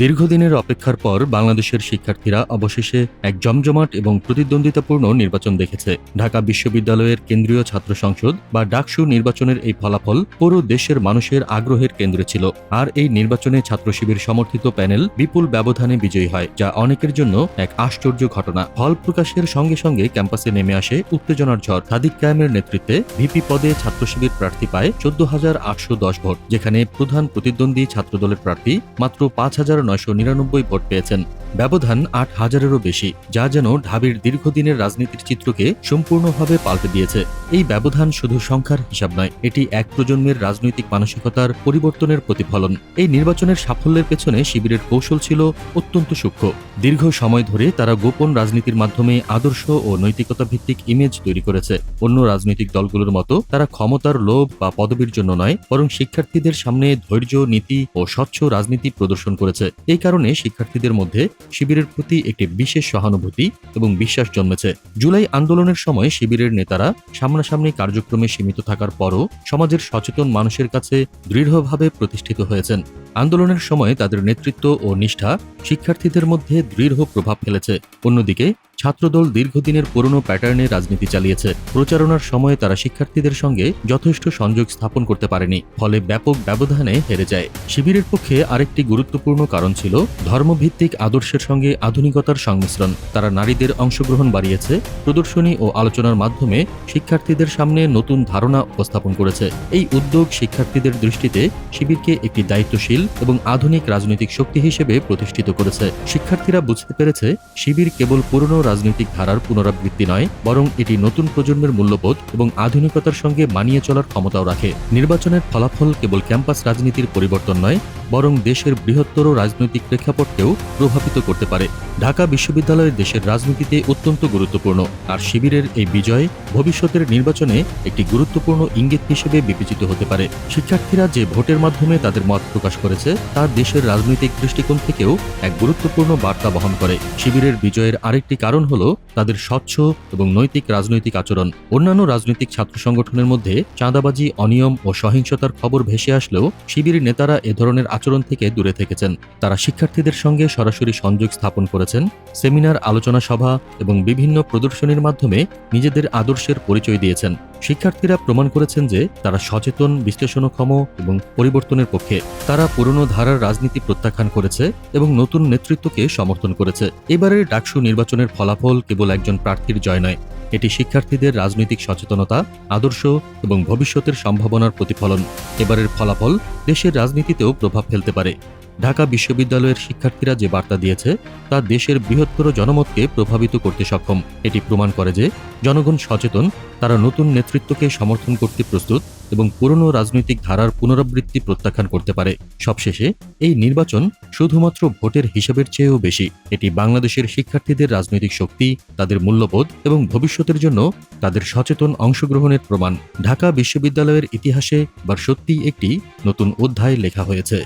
দীর্ঘদিনের অপেক্ষার পর বাংলাদেশের শিক্ষার্থীরা অবশেষে এক জমজমাট এবং প্রতিদ্বন্দ্বিতাপূর্ণ নির্বাচন দেখেছে। ঢাকা বিশ্ববিদ্যালয়ের কেন্দ্রীয় ছাত্র সংসদ বা ডাকসু নির্বাচনের এই ফলাফল পুরো দেশের মানুষের আগ্রহের কেন্দ্রে ছিল। আর এই নির্বাচনে ছাত্র শিবির সমর্থিত প্যানেল বিপুল ব্যবধানে বিজয়ী হয়, যা অনেকের জন্য এক আশ্চর্য ঘটনা। ফল প্রকাশের সঙ্গে সঙ্গে ক্যাম্পাসে নেমে আসে উত্তেজনার ঝড়। সাদিক কায়েমের নেতৃত্বে ভিপি পদে ছাত্র শিবির প্রার্থী পায় চোদ্দ হাজার আটশো দশ ভোট, যেখানে প্রধান প্রতিদ্বন্দ্বী ছাত্রদলের প্রার্থী মাত্র পাঁচ হাজার নয়শো নিরানব্বই ভোট পেয়েছেন। ব্যবধান আট হাজারেরও বেশি, যা যেন ঢাবির দীর্ঘদিনের রাজনীতির চিত্রকে সম্পূর্ণভাবে পাল্টে দিয়েছে। এই ব্যবধান শুধু সংখ্যার হিসাব নয়, এটি এক প্রজন্মের রাজনৈতিক মানসিকতার পরিবর্তনের প্রতিফলন। এই নির্বাচনের সাফল্যের পেছনে শিবিরের কৌশল ছিল অত্যন্ত সূক্ষ্ম। দীর্ঘ সময় ধরে তারা গোপন রাজনীতির মাধ্যমে আদর্শ ও নৈতিকতা ভিত্তিক ইমেজ তৈরি করেছে। অন্য রাজনৈতিক দলগুলোর মতো তারা ক্ষমতার লোভ বা পদবীর জন্য নয়, বরং শিক্ষার্থীদের সামনে ধৈর্য, নীতি ও স্বচ্ছ রাজনীতি প্রদর্শন করেছে। এই কারণে শিক্ষার্থীদের মধ্যে শিবিরের প্রতি একটি বিশেষ সহানুভূতি এবং বিশ্বাস জন্মেছে। জুলাই আন্দোলনের সময় শিবিরের নেতারা সামনাসামনি কার্যক্রমে সীমিত থাকার পরও সমাজের সচেতন মানুষের কাছে দৃঢ়ভাবে প্রতিষ্ঠিত হয়েছেন। আন্দোলনের সময় তাদের নেতৃত্ব ও নিষ্ঠা শিক্ষার্থীদের মধ্যে দৃঢ় প্রভাব ফেলেছে। অন্যদিকে, ছাত্রদল দীর্ঘদিনের পুরনো প্যাটার্নে রাজনীতি চালিয়েছে। প্রচারণার সময় তারা শিক্ষার্থীদের সঙ্গে যথেষ্ট সংযোগ স্থাপন করতে পারেনি, ফলে ব্যাপক ব্যবধানে হেরে যায়। শিবিরের পক্ষে আরেকটি গুরুত্বপূর্ণ কারণ ছিল ধর্মভিত্তিক আদর্শের সঙ্গে আধুনিকতার সংমিশ্রণ। তারা নারীদের অংশগ্রহণ বাড়িয়েছে, প্রদর্শনী ও আলোচনার মাধ্যমে শিক্ষার্থীদের সামনে নতুন ধারণা উপস্থাপন করেছে। এই উদ্যোগ শিক্ষার্থীদের দৃষ্টিতে শিবিরকে একটি দায়িত্বশীল এবং আধুনিক রাজনৈতিক শক্তি হিসেবে প্রতিষ্ঠিত করেছে। শিক্ষার্থীরা বুঝতে পেরেছে, শিবির কেবল পুরনো রাজনৈতিক ধারার পুনরাবৃত্তি নয়, বরং এটি নতুন প্রজন্মের মূল্যবোধ এবং আধুনিকতার সঙ্গে মানিয়ে চলার ক্ষমতাও রাখে। নির্বাচনের ফলাফল কেবল ক্যাম্পাস রাজনীতির পরিবর্তন নয়, বরং দেশের বৃহত্তর রাজনৈতিক প্রেক্ষাপটকেও প্রভাবিত করতে পারে। ঢাকা বিশ্ববিদ্যালয় দেশের রাজনীতিতে অত্যন্ত গুরুত্বপূর্ণ। আর শিবিরের এই বিজয় ভবিষ্যতের নির্বাচনে একটি গুরুত্বপূর্ণ ইঙ্গিত হিসেবে বিবেচিত হতে পারে। শিক্ষার্থীরা যে ভোটের মাধ্যমে তাদের মত প্রকাশ করেছে, তা দেশের রাজনৈতিক দৃষ্টিকোণ থেকেও এক গুরুত্বপূর্ণ বার্তা বহন করে। শিবিরের বিজয়ের আরেকটি কারণ হল তাদের স্বচ্ছ এবং নৈতিক রাজনৈতিক আচরণ। অন্যান্য রাজনৈতিক ছাত্র সংগঠনের মধ্যে চাঁদাবাজি, অনিয়ম ও সহিংসতার খবর ভেসে আসলেও শিবির নেতারা এ ধরনের আচরণ থেকে দূরে থেকেছেন। তারা শিক্ষার্থীদের সঙ্গে সরাসরি সংযোগ স্থাপন করেছেন সেমিনার, আলোচনা সভা এবং বিভিন্ন প্রদর্শনীর মাধ্যমে নিজেদের আদর্শের পরিচয় দিয়েছেন। শিক্ষার্থীরা প্রমাণ করেছেন যে তারা সচেতন, বিশ্লেষণক্ষম এবং পরিবর্তনের পক্ষে। তারা পুরনো ধারার রাজনীতি প্রত্যাখ্যান করেছে এবং নতুন নেতৃত্বকে সমর্থন করেছে। এবারের ডাকসু নির্বাচনের ফলাফল কেবল একজন প্রার্থীর জয় নয়। এটি শিক্ষার্থীদের রাজনৈতিক সচেতনতা, আদর্শ এবং ভবিষ্যতের সম্ভাবনার প্রতিফলন। এবারের ফলাফল দেশের রাজনীতিতেও প্রভাব ফেলতে পারে। ঢাকা বিশ্ববিদ্যালয়ের শিক্ষার্থীরা যে বার্তা দিয়েছে, তা দেশের বৃহত্তর জনমতকে প্রভাবিত করতে সক্ষম। এটি প্রমাণ করে যে, জনগণ সচেতন, তারা নতুন নেতৃত্বকে সমর্থন করতে প্রস্তুত এবং পুরনো রাজনৈতিক ধারার পুনরাবৃত্তি প্রত্যাখ্যান করতে পারে। সবশেষে, এই নির্বাচন শুধুমাত্র ভোটের হিসাবের চেয়েও বেশি। এটি বাংলাদেশের শিক্ষার্থীদের রাজনৈতিক শক্তি, তাদের মূল্যবোধ এবং ভবিষ্যতের জন্য তাদের সচেতন অংশগ্রহণের প্রমাণ। ঢাকা বিশ্ববিদ্যালয়ের ইতিহাসে বা সত্যি একটি নতুন অধ্যায় লেখা হয়েছে।